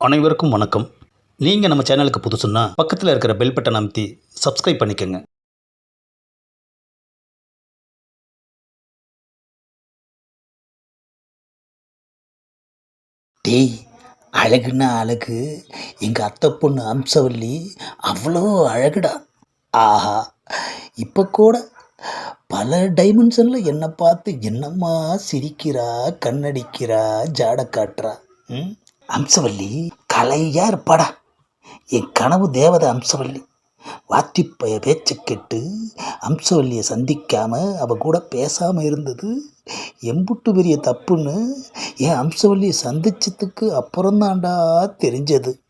அனைவருக்கும் வணக்கம். நீங்கள் நம்ம சேனலுக்கு புதுசுன்னா பக்கத்தில் இருக்கிற பெல் பட்டன் அமைத்தி சப்ஸ்கிரைப் பண்ணிக்கோங்க. டேய் அழகுன்னா அழகு. எங்கள் அத்தை பொண்ணு அம்சவல்லி அவ்வளோ அழகுடா. ஆஹா இப்போ கூட பல டைமென்ஷனில் என்னை பார்த்து என்னம்மா சிரிக்கிறா கண்ணடிக்கிறா ஜாட காட்டுறா. ம்? அம்சவல்லி கலையாக இருப்பாடா. என் கனவு தேவதை அம்சவல்லி. வாத்திப்பைய பேச்சை கேட்டு அம்சவல்லியை சந்திக்காமல் அவ கூட பேசாமல் இருந்தது எம்புட்டு பெரிய தப்புன்னு என் அம்சவல்லியை சந்திச்சதுக்கு அப்புறம்தான்டா தெரிஞ்சது.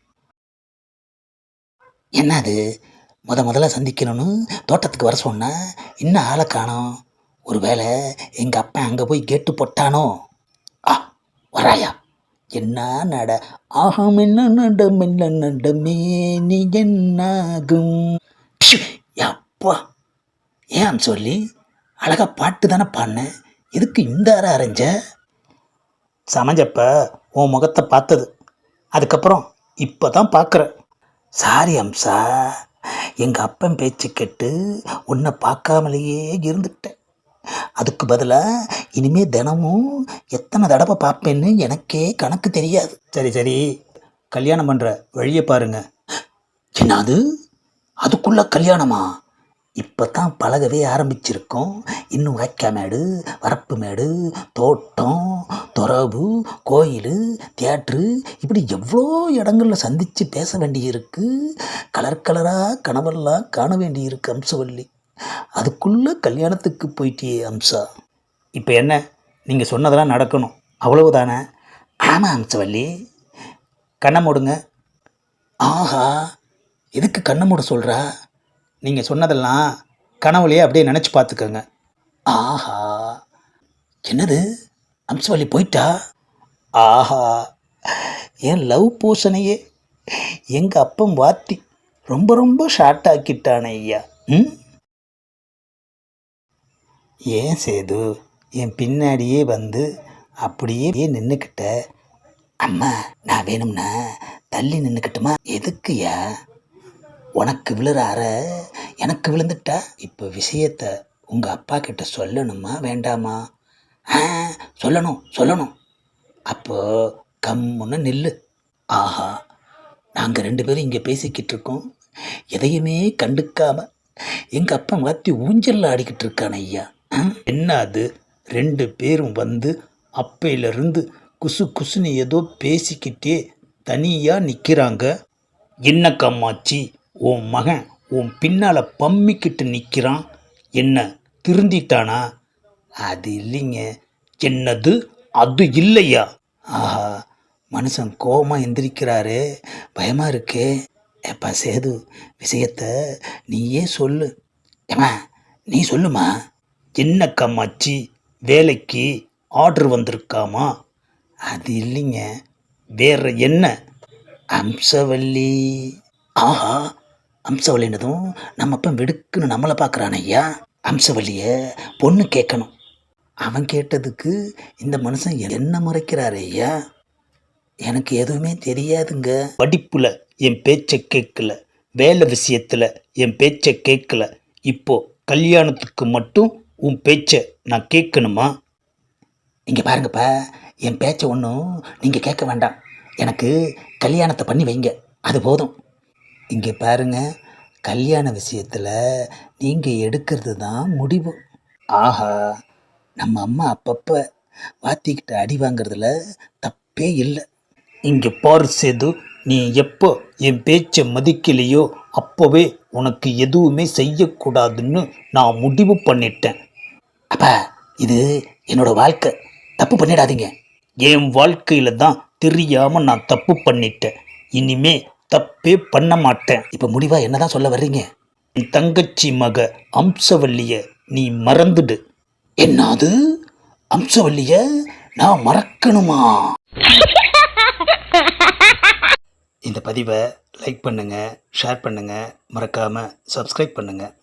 என்னது? முத முதல்ல சந்திக்கணும்னு தோட்டத்துக்கு வர சொன்னால் இன்னும் ஆளை காணோம்? ஒருவேளை எங்கள் அப்பா அங்கே போய் கேட்டு போட்டானோ? ஆ வராயா. என்ன நட? ஆகம் என்ன நடம்? என்ன நடமே? நீ என்னாகும்? அப்பா ஏன் சொல்லி? அழகா பாட்டு தானே பாடினேன் எதுக்கு இந்த அரை அரைஞ்ச? சமைஞ்சப்ப உன் முகத்தை பார்த்தது. அதுக்கப்புறம் இப்போ தான் பார்க்குறேன் சாரி அம்சா. எங்கள் அப்பன் பேச்சு கேட்டு உன்னை பார்க்காமலேயே இருந்துட்டேன். அதுக்கு பதிலாக இனிமே தினமும் எத்தனை தடவை பார்ப்பேன்னு எனக்கே கணக்கு தெரியாது. சரி சரி. கல்யாணம் பண்ணுற வழியை பாருங்க. என்னது? அதுக்குள்ளே கல்யாணமா? இப்போ தான் பழகவே ஆரம்பிச்சிருக்கோம். இன்னும் வாய்க்கா மேடு வரப்பு மேடு தோட்டம் துறவு கோயில் தியேட்ரு. இப்படி எவ்வளோ இடங்களில் சந்தித்து பேச வேண்டியிருக்கு. கலர் கலராக கனவெல்லாம் காண வேண்டியிருக்கு அம்சவல்லி. அதுக்குள்ளே கல்யாணத்துக்கு போயிட்டே அம்சா. இப்போ என்ன? நீங்கள் சொன்னதெல்லாம் நடக்கணும். அவ்வளவுதானே? ஆமாம் அம்சவல்லி. கண்ணை மூடுங்க. ஆஹா எதுக்கு கண்ணை மூட சொல்கிறா நீங்கள் சொன்னதெல்லாம் கனவுலையே அப்படியே நினச்சி பார்த்துக்கோங்க. ஆஹா. என்னது? அம்சவல்லி போயிட்டா? ஆஹா. என் லவ் போஷனையே. எங்கள் அப்பன் வாத்தி ரொம்ப ரொம்ப ஷார்ட் ஆக்கிட்டானே ஐயா. ம்? ஏன் சேது? என் பின்னாடியே வந்து அப்படியே நின்றுக்கிட்ட அம்மா நான் வேணும்னா தள்ளி நின்றுக்கிட்டுமா எதுக்குயா உனக்கு விழுறார. எனக்கு விழுந்துட்டா? இப்போ விஷயத்த உங்கள் அப்பா கிட்ட சொல்லணுமா வேண்டாமா? ஆ சொல்லணும் சொல்லணும். அப்போ கம்முன்னு நில்லு. ஆஹா நாங்கள் ரெண்டு பேரும் இங்கே பேசிக்கிட்டு இருக்கோம். எதையுமே கண்டுக்காமல் எங்கள் அப்பா மாற்றி ஊஞ்சலில் ஆடிக்கிட்டு இருக்கான ஐயா என்ன அது ரெண்டு பேரும் வந்து அப்பையிலிருந்து குசு குசுன்னு ஏதோ பேசிக்கிட்டே தனியாக நிற்கிறாங்க என்ன கம்மாச்சி உன் மகன் உன் பின்னால் பம்மிக்கிட்டு நிற்கிறான் என்ன திருந்திட்டானா? அது இல்லைங்க. என்னது? அது இல்லையா? ஆஹா மனுஷன் கோபமாக எந்திரிக்கிறாரு. பயமாக இருக்கே. எப்பா சேது விஷயத்த நீயே சொல்லு. ஏமா நீ சொல்லுமா என்ன கம்மாச்சி வேலைக்கு ஆர்டர் வந்திருக்காமா? அது இல்லைங்க. வேற என்ன? அம்சவல்லி. ஆஹா அம்சவல்லினதும் நம்ம அப்பன் வெடுக்குன்னு நம்மளை பார்க்குறான் ஐயா. அம்சவல்லிய பொண்ணு கேட்கணும் அவன் கேட்டதுக்கு இந்த மனுஷன் என்ன முறைக்கிறாரு ஐயா? எனக்கு எதுவுமே தெரியாதுங்க. படிப்பில் என் பேச்சை கேட்கல வேலை விஷயத்தில் என் பேச்சை கேட்கல இப்போ கல்யாணத்துக்கு மட்டும் உன் பேச்சை நான் கேட்கணுமா? இங்கே பாருங்கப்பா என் பேச்சை ஒன்றும் நீங்கள் கேட்க வேண்டாம். எனக்கு கல்யாணத்தை பண்ணி வைங்க. அது போதும். இங்கே பாருங்க கல்யாண விஷயத்தில் நீங்கள் எடுக்கிறது தான் முடிவு. ஆஹா நம்ம அம்மா அப்பப்போ வாத்திக்கிட்ட அடி வாங்கிறதுல தப்பே இல்லை. இங்கே பாரு சேது நீ எப்போ என் பேச்சை மதிக்கலையோ அப்போவே உனக்கு எதுவுமே செய்யக்கூடாதுன்னு நான் முடிவு பண்ணிட்டேன். அப்பா இது என்னோட வாழ்க்கை. தப்பு பண்ணிடாதீங்க. என் வாழ்க்கையில தான் தெரியாம நான் தப்பு பண்ணிட்டேன். இனிமே தப்பே பண்ண மாட்டேன். இப்போ முடிவாக என்ன தான் சொல்ல வர்றீங்க? என் தங்கச்சி மக அம்சவல்லிய நீ மறந்துடு. என்னது? அம்சவல்லிய நான் மறக்கணுமா? இந்த பதிவை லைக் பண்ணுங்கள் ஷேர் பண்ணுங்கள் மறக்காமல் சப்ஸ்கிரைப் பண்ணுங்கள்